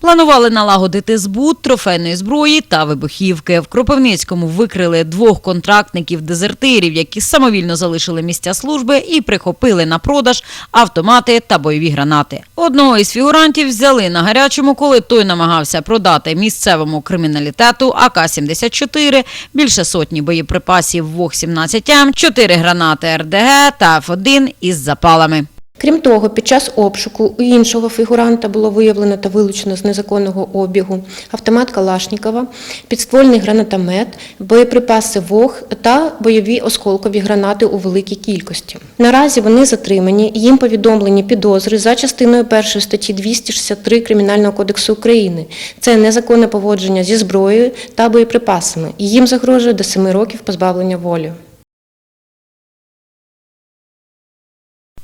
Планували налагодити збут трофейної зброї та вибухівки. В Кропивницькому викрили двох контрактників-дезертирів, які самовільно залишили місця служби і прихопили на продаж автомати та бойові гранати. Одного із фігурантів взяли на гарячому, коли той намагався продати місцевому криміналітету АК-74, більше сотні боєприпасів ВОГ-17М, чотири гранати РДГ та Ф1 із запалами. Крім того, під час обшуку у іншого фігуранта було виявлено та вилучено з незаконного обігу автомат Калашнікова, підствольний гранатомет, боєприпаси ВОГ та бойові осколкові гранати у великій кількості. Наразі вони затримані, їм повідомлені підозри за частиною 1 статті 263 Кримінального кодексу України. Це незаконне поводження зі зброєю та боєприпасами. Їм загрожує до 7 років позбавлення волі.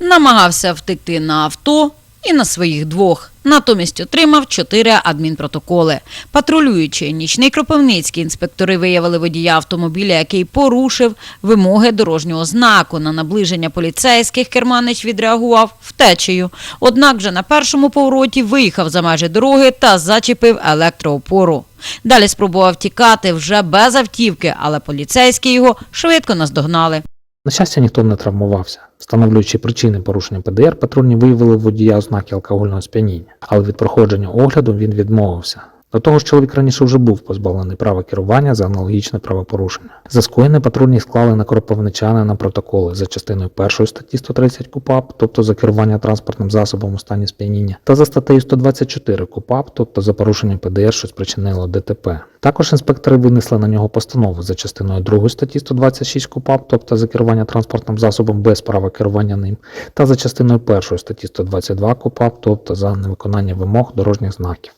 Намагався втекти на авто і на своїх двох. Натомість отримав чотири адмінпротоколи. Патрулюючи нічний Кропивницький, інспектори виявили водія автомобіля, який порушив вимоги дорожнього знаку. На наближення поліцейських керманич відреагував втечею. Однак вже на першому повороті виїхав за межі дороги та зачепив електроопору. Далі спробував тікати вже без автівки, але поліцейські його швидко наздогнали. На щастя, ніхто не травмувався. Встановлюючи причини порушення ПДР, патрульні виявили водія ознаки алкогольного сп'яніння, але від проходження огляду він відмовився. До того ж, чоловік раніше вже був позбавлений права керування за аналогічне правопорушення. За скоєне патрульні склали на кропивничанина протоколи за частиною 1 статті 130 КУПАП, тобто за керування транспортним засобом у стані сп'яніння, та за статтею 124 КУПАП, тобто за порушення ПДР, що спричинило ДТП. Також інспектори винесли на нього постанову за частиною 2 статті 126 КУПАП, тобто за керування транспортним засобом без права керування ним, та за частиною 1 статті 122 КУПАП, тобто за невиконання вимог дорожніх знаків.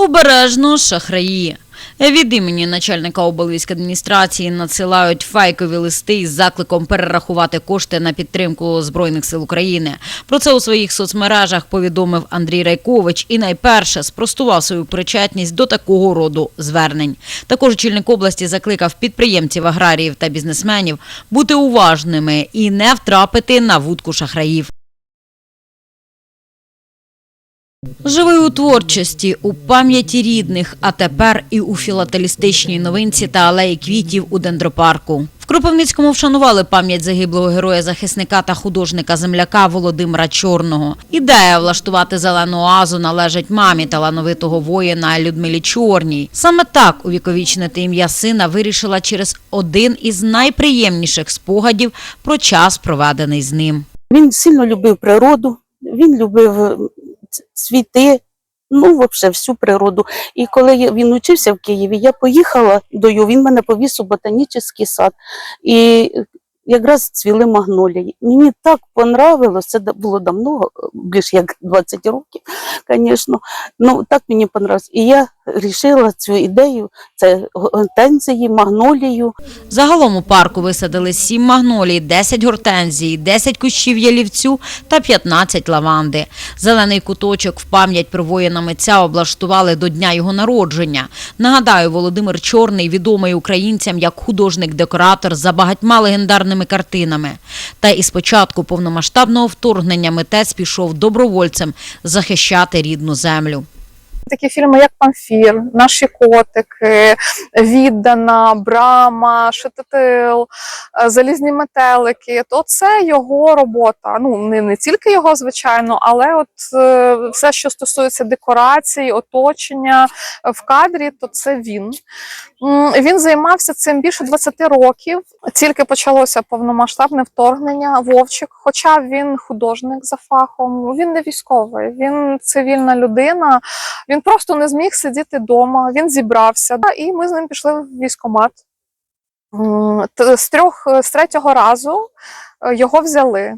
Обережно шахраї. Від імені начальника облвійської адміністрації надсилають фейкові листи із закликом перерахувати кошти на підтримку Збройних сил України. Про це у своїх соцмережах повідомив Андрій Райкович і найперше спростував свою причетність до такого роду звернень. Також очільник області закликав підприємців, аграріїв та бізнесменів бути уважними і не втрапити на вудку шахраїв. Живий у творчості, у пам'яті рідних, а тепер і у філателістичній новинці та алеї квітів у дендропарку. В Кропивницькому вшанували пам'ять загиблого героя-захисника та художника-земляка Володимира Чорного. Ідея влаштувати зелену оазу належить мамі талановитого воїна Людмилі Чорній. Саме так увіковічнити ім'я сина вирішила через один із найприємніших спогадів про час, проведений з ним. Він сильно любив природу, він любив цвіти, ну, взагалі, всю природу. І коли він учився в Києві, я поїхала до його, він мене повіз у ботанічний сад. І якраз цвіли магнолії. Мені так понравилось, це було давно, е, більш як 20 років, звісно. Ну, так мені понравилось. І я вирішила цю ідею, це гортензії, магнолію. Загалом у парку висадили 7 магнолій, 10 гортензій, 10 кущів ялівцю та 15 лаванди. Зелений куточок в пам'ять про воїна митця облаштували до дня його народження. Нагадаю, Володимир Чорний відомий українцям як художник-декоратор за багатьма легендарними картинами. Та і з початку повномасштабного вторгнення митець пішов добровольцем захищати рідну землю. Такі фільми, як Памфір, Наші котики, Віддана, Брама, Шететил, е, Залізні метелики. То це його робота. Ну не, не тільки його, звичайно, але от е, все, що стосується декорацій, оточення е, в кадрі, то це він. Він займався цим більше 20 років. Тільки почалося повномасштабне вторгнення. Вовчик, хоча він художник за фахом, він не військовий, він цивільна людина. Він просто не зміг сидіти вдома. Він зібрався, і ми з ним пішли в військкомат. З трьох з третього разу е, його взяли.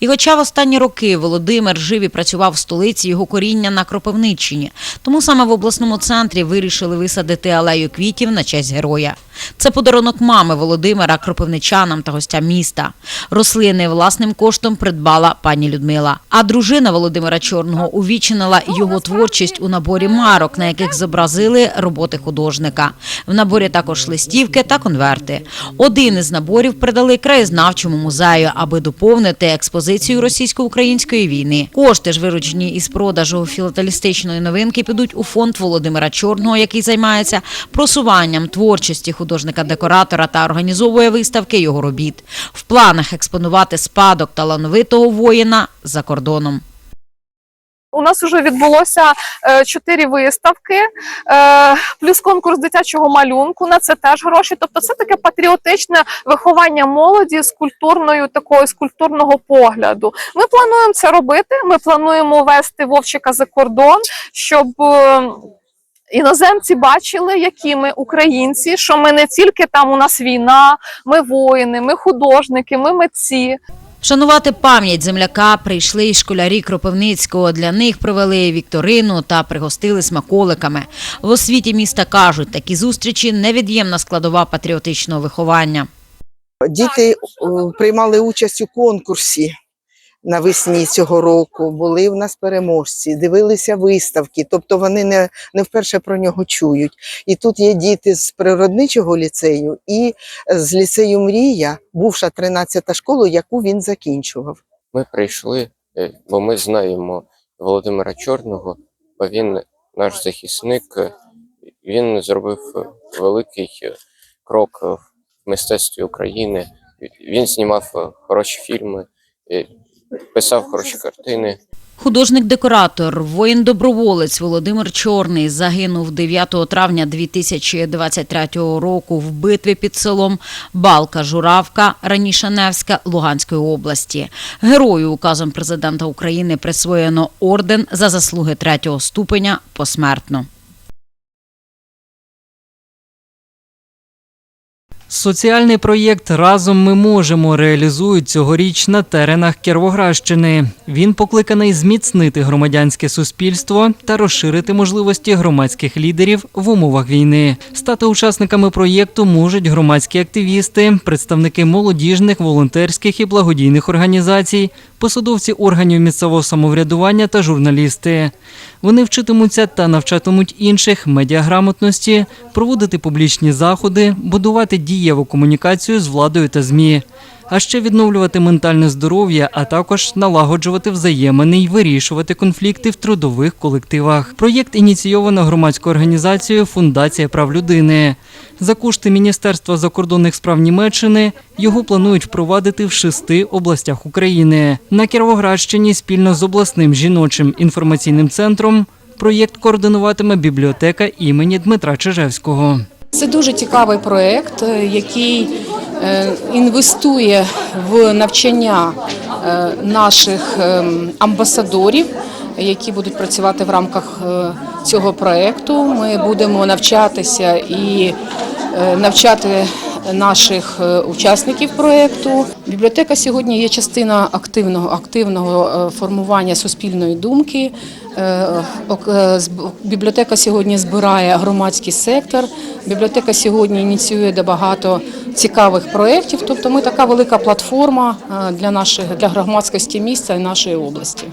І хоча в останні роки Володимир жив і працював в столиці, його коріння на Кропивниччині. Тому саме в обласному центрі вирішили висадити алею квітів на честь героя. Це подарунок мами Володимира кропивничанам та гостям міста. Рослини власним коштом придбала пані Людмила. А дружина Володимира Чорного увічнила його творчість у наборі марок, на яких зобразили роботи художника. В наборі також листівки та конверти. Один із наборів передали краєзнавчому музею, аби доповнити експозицію російсько-української війни. Кошти ж виручені із продажу філателістичної новинки підуть у фонд Володимира Чорного, який займається просуванням творчості художника-декоратора та організовує виставки його робіт. В планах експонувати спадок талановитого воїна за кордоном. У нас вже відбулося е, чотири виставки, е, плюс конкурс дитячого малюнку. На це теж гроші. Тобто, це таке патріотичне виховання молоді з культурною такою з культурного погляду. Ми плануємо це робити. Ми плануємо вести Вовчика за кордон, щоб. Іноземці бачили, які ми українці, що ми не тільки там у нас війна, ми воїни, ми художники, ми митці. Вшанувати пам'ять земляка прийшли й школярі Кропивницького. Для них провели вікторину та пригостили смаколиками. В освіті міста кажуть, такі зустрічі невід'ємна складова патріотичного виховання. Діти е, приймали участь у конкурсі навесні цього року. Були в нас переможці, дивилися виставки, тобто вони не, не вперше про нього чують. І тут є діти з природничого ліцею і з ліцею Мрія, бувша 13-та школа, яку він закінчував. Ми прийшли, е, бо ми знаємо Володимира Чорного, бо він наш захисник. е, Він зробив великий крок в мистецтві України. Він знімав хороші фільми, е, писав хороші картини. Художник-декоратор, воїн-доброволець Володимир Чорний загинув 9 травня 2023 року в битві під селом Балка Журавка, раніше Невська, Луганської області. Герою указом президента України присвоєно орден за заслуги третього ступеня посмертно. Соціальний проєкт Разом ми можемо реалізують цьогоріч на теренах Кіровоградщини. Він покликаний зміцнити громадянське суспільство та розширити можливості громадських лідерів в умовах війни. Стати учасниками проєкту можуть громадські активісти, представники молодіжних, волонтерських і благодійних організацій, посадовці органів місцевого самоврядування та журналісти. Вони вчитимуться та навчатимуть інших медіаграмотності, проводити публічні заходи, будувати дієву комунікацію з владою та ЗМІ, а ще відновлювати ментальне здоров'я, а також налагоджувати взаємини й вирішувати конфлікти в трудових колективах. Проєкт ініційовано громадською організацією Фундація прав людини. За кошти Міністерства закордонних справ Німеччини його планують впровадити в шести областях України. На Кіровоградщині спільно з обласним жіночим інформаційним центром проєкт координуватиме бібліотека імені Дмитра Чижевського. Це дуже цікавий проєкт, е, який е, інвестує в навчання е, наших ем, амбасадорів, які будуть працювати в рамках цього проєкту. Ми будемо навчатися і навчати наших е, учасників проєкту. Бібліотека сьогодні є частина активного активного е, формування суспільної думки. Е, е, Бібліотека сьогодні збирає громадський сектор. Бібліотека сьогодні ініціює багато цікавих проєктів. Тобто, ми така велика платформа е, для наших для громадськості міста і нашої області.